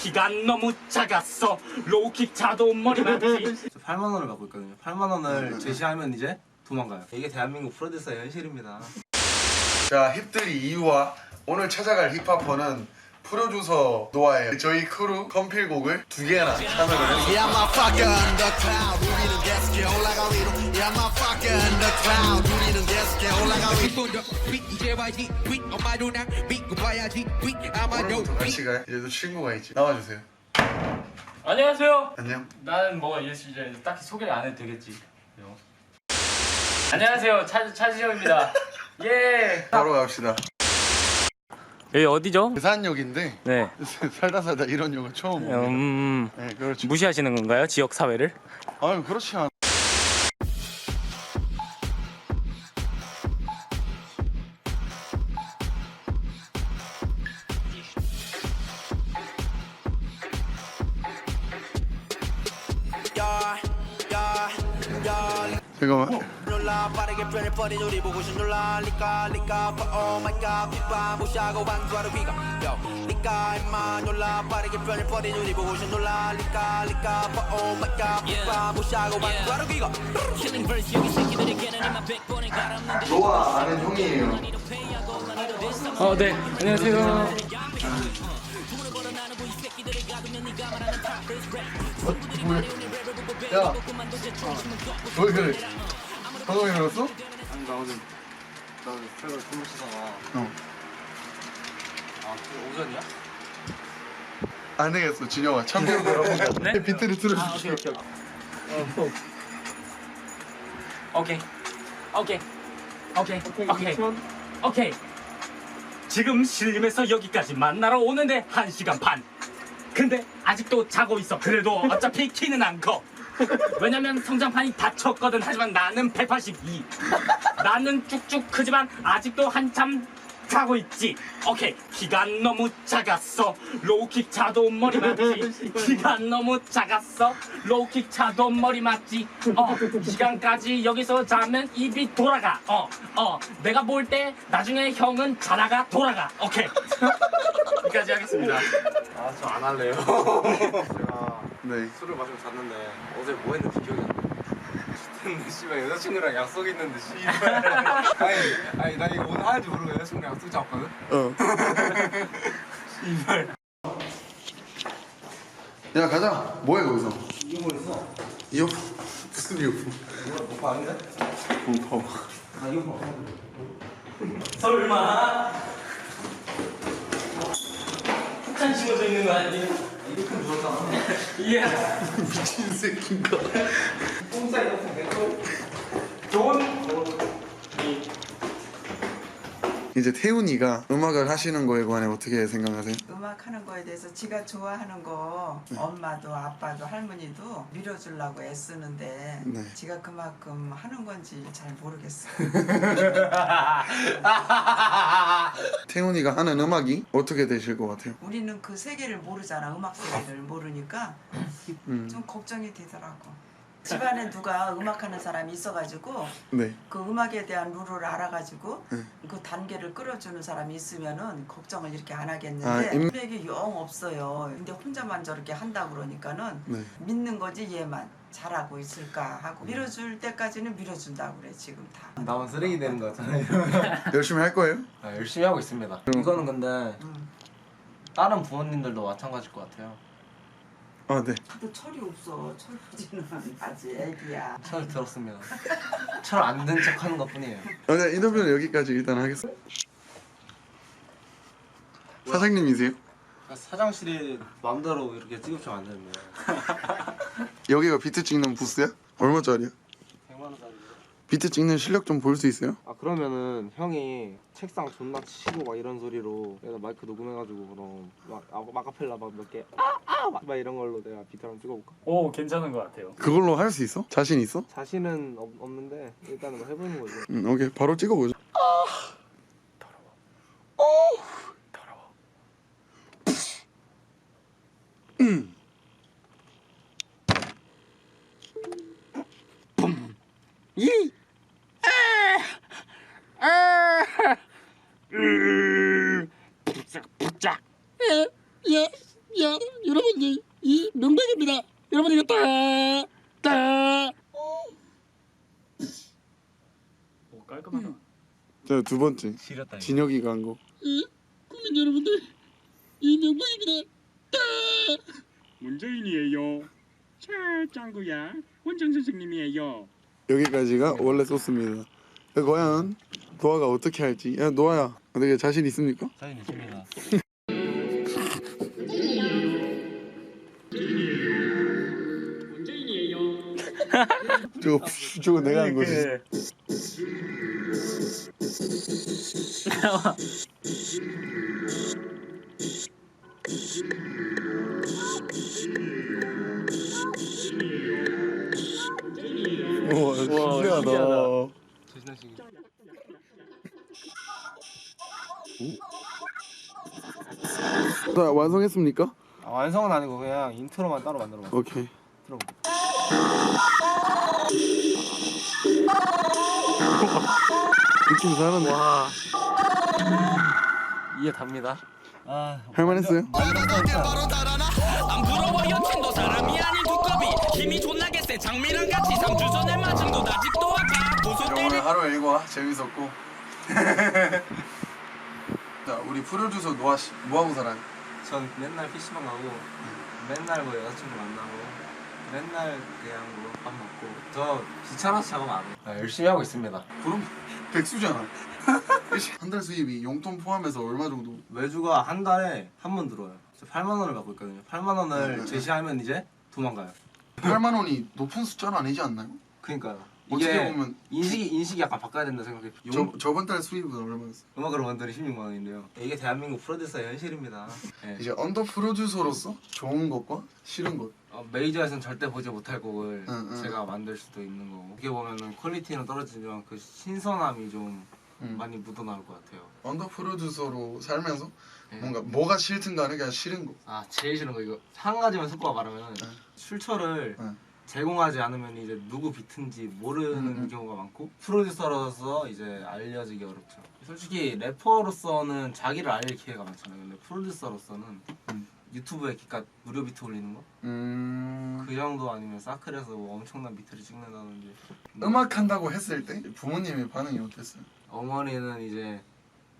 키가 너무 작았어 로우킥 차도 머리 맞지 8만 원을 갖고 있거든요. 8만 원을 제시하면 이제 도망가요. 이게 대한민국 프로듀서의 현실입니다. 자 힙들이 이유와 오늘 찾아갈 힙합퍼는 프로듀서 노아예요 저희 크루 컴필곡을 두 개나 참여를 했어요 Yeah, I'm a fucker in the cloud. 우리는 계속해 올라가리로. Yeah, I'm a fucker in the cloud. 우리는 계속해 올라가리로. 이제 와야지. Tweet 엄마도 나 믿고 봐야지. Tweet 아마도 오늘부터 같이 가요 이제 또 친구가 있지. 나와주세요. 안녕하세요. 안녕. 나는 뭐 이제 딱히 소개를 안 해도 되겠지? 안녕하세요. 차, 차지영입니다. 예. 바로 갑시다 여기 어디죠? 대산역인데 네. 살다 살다 이런 욕은 처음 봅니다. 음, 네 그렇죠. 무시하시는 건가요? 지역 사회를? 아유 그렇지 않아. 잠깐만 놀라. 빠르게 변해 버린 우리 보고 싶 놀라. 리까 리까 oh my god. 빗바 무시하고 왕주하러 귀가 yo 리까 임마 놀라. 빠르게 변해 버린 우리 보고 싶 놀라. 리까 리까 oh my god. 빗바 무시하고 왕주하러 귀가 노아 아는 형이에요. 어 네. 안녕하세요. 야, 왜 그래? 방송에 나왔어? 아니 나 어제 나 어제 트랙을 공부 쓰잖아. 어. 아 그게 오전이야? 안 되겠어 진영아. 참고로 들어보자 네? 네? 네? 네? 비트를 아 틀어주세요 오케이. 오케이. 오케이. 오케이. 오케이 오케이. 오케이. 지금 신림에서 여기까지 만나러 오는데 1시간 반. 근데 아직도 자고 있어. 그래도 어차피 키는 안커. 왜냐면 성장판이 다쳤거든. 하지만 나는 182 나는 쭉쭉 크지만 아직도 한참 자고 있지. 오케이. 키가 너무 작았어. 로우킥 차도 머리 맞지. 키가 너무 작았어. 로우킥 차도 머리 맞지. 어 시간까지 여기서 자면 입이 돌아가. 어 어. 내가 볼 때 나중에 형은 자다가 돌아가. 오케이. 여기까지 하겠습니다. 아 저 안 할래요. 제가 네. 술을 마시고 잤는데 어제 뭐 했는지 기억이 안 나. 근데 씨발 여자친구랑 약속 있는데 씨발 아니 아니 나 이거 오늘 하는지 모르고 여자친구랑 약속 잡거든. 어. 야, 가자. 뭐해, 거기서? 이거 뭐 있어? 이어폰. 무슨 이어폰? 이거 오빠 아닌데? 뭐, 봐봐. 아 이거 뭐? 설마 폭탄 심어져 있는 거 아니니? 예 미친 새끼인가? 이어폰 내거 좋은 이제 태훈이가 음악을 하시는 거에 관해 어떻게 생각하세요? 음악 하는 거에 대해서 지가 좋아하는 거 엄마도 아빠도 할머니도 밀어주려고 애쓰는데 네. 지가 그만큼 하는 건지 잘 모르겠어. 태훈이가 하는 음악이 어떻게 되실 것 같아요? 우리는 그 세계를 모르잖아. 음악 세계를 모르니까 음. 좀 걱정이 되더라고. 집안에 누가 음악하는 사람이 있어가지고 네. 그 음악에 대한 룰을 알아가지고 네. 그 단계를 끌어주는 사람이 있으면은 걱정을 이렇게 안 아, 하겠는데 임- 음악이 영 없어요. 근데 혼자만 저렇게 한다 그러니까는 네. 믿는 거지 얘만 잘하고 있을까 하고 밀어줄 때까지는 밀어준다고 그래 지금 다. 나만 쓰레기 되는 거 같잖아요. 열심히 할 거예요? 아, 열심히 하고 있습니다. 이거는 근데 음. 다른 부모님들도 마찬가지일 것 같아요. 아, 네. 또 철이 없어. 철 부지는 아직 애기야. 철 들었습니다. 철 안 든 척 하는 것 뿐이에요. 아, 네, 인터뷰는 여기까지 일단 하겠습니다. 사장님이세요? 그러니까 사장실이 마음대로 이렇게 찍으면 안 되는데. 여기가 비트 찍는 부스야? 얼마짜리야? 100만 원짜리. 비트 찍는 실력 좀 볼 수 있어요? 아 그러면은 형이 책상 존나 치고 막 이런 소리로 내가 마이크 녹음해가지고 그럼 막 아, 마카펠라 막 몇개아아막 이런 걸로 내가 비트랑 찍어볼까? 오 괜찮은 것 같아요 그걸로 할 수 있어? 자신 있어? 자신은 없, 없는데 일단은 뭐 해보는 거죠. 응, 오케이. 바로 찍어보자. 부짝 부짝 여러분들 이 명백입니다. 여러분 이거 따 따. 오 깔끔하다. 자두 번째 지렸다 이거. 진혁이가 한 거. 이 국민 여러분들 이 명백입니다. 따. 문재인이에요. 최짱구야. 원장 선생님이에요. 여기까지가 원래 소스입니다. 자, 과연 노아가 어떻게 할지. 야 노아야 어떻게 자신 있습니까? 사진 있습니다. 저거 저거 내가 한 거지. 우와 신기하다. 자 완성했습니까? 아, 완성은 아니고 그냥 인트로만 따로 만들어 봤어 오케이. 들어봐 느낌 잘하네. 이해 답니다. 할만했어요? 안 부러워 여친도 사람이 아닌 두꺼비. 힘이 존나게 세. 장미랑 같이 3주 전에 맞은 곳 아직도 아파. 고소 때리 오늘 하루 일과 재밌었고. 자 우리 프로듀서 노아 씨 뭐하고 살아요? 전 맨날 PC방 가고 맨날 뭐 여자친구 만나고 맨날 그냥 뭐 밥 먹고 저 귀찮아서 작업 안 해요 아, 열심히 하고 있습니다. 그럼 백수잖아. 한 달 수입이 용돈 포함해서 얼마 정도? 외주가 한 달에 한 번 들어와요 저 8만 원을 받고 있거든요 8만 네, 원을 네. 제시하면 이제 도망가요 8만 원이 높은 숫자는 아니지 않나요? 그니까요 어떻게 이게 보면 인식이 인식이 약간 바꿔야 된다 생각해 용, 저 저번 달 수입은 얼마였어? 음악으로 만드는 16만 원인데요 이게 대한민국 프로듀서의 현실입니다 예. 이제 언더 프로듀서로서 좋은 것과 싫은 것. 어, 메이저에서는 절대 보지 못할 곡을 응, 응. 제가 만들 수도 있는 거고 어떻게 보면은 퀄리티는 떨어지지만 그 신선함이 좀 음. 많이 묻어나올 것 같아요 언더 프로듀서로 살면서 예. 뭔가 뭐가 싫든 간에 그냥 싫은 거. 아 제일 싫은 거 이거 한 가지만 섞어 말하면은 응. 출처를 응. 제공하지 않으면 이제 누구 비트인지 모르는 응, 응. 경우가 많고 프로듀서로서 이제 알려지기 어렵죠 솔직히 래퍼로서는 자기를 알릴 기회가 많잖아요 근데 프로듀서로서는 응. 유튜브에 기가 무료 비트 올리는 거? 음. 그 정도 아니면 사클에서 뭐 엄청난 비트를 찍는다든지 음악 한다고 했을 때 부모님의 반응이 어땠어요? 어머니는 이제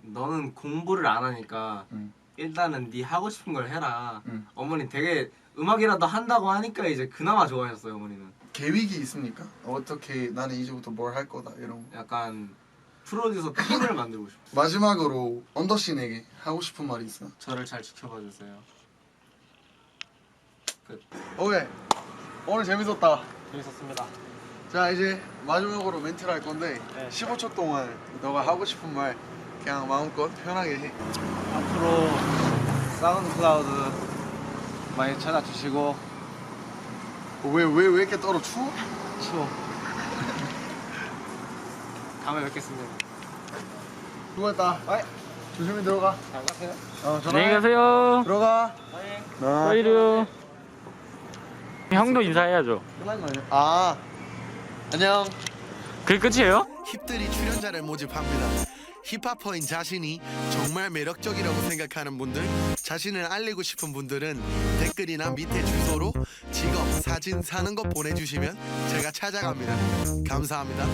너는 공부를 안 하니까 응. 일단은 네 하고 싶은 걸 해라. 응. 어머니 되게 음악이라도 한다고 하니까 이제 그나마 좋아하셨어요 어머니는. 계획이 있습니까? 어떻게 나는 이제부터 뭘 할 거다 이런 거. 약간 프로듀서 팀을 만들고 싶어. 마지막으로 언더씬에게 하고 싶은 말이 있어요. 저를 잘 지켜봐 주세요. 끝. 오케이 오늘 재밌었다. 재밌었습니다. 자 이제 마지막으로 멘트를 할 건데 네. 15초 동안 너가 하고 싶은 말 그냥 마음껏 편하게 해. 앞으로 사운드 클라우드 많이 찾아주시고 왜 왜 왜 이렇게 떨어 추워? 추워. 다음에 뵙겠습니다. 수고했다. 아이. 조심히 들어가. 잘 가세요. 어, 안녕히 가세요. 들어가. 나. 사이류. 형도 인사해야죠. 끝난 거 아니야? 아 안녕. 그게 끝이에요? 힙들이 출연자를 모집합니다. 힙합퍼인 자신이 정말 매력적이라고 생각하는 분들, 자신을 알리고 싶은 분들은 댓글이나 밑에 주소로 직업, 사진, 사는 거 보내주시면 제가 찾아갑니다. 감사합니다.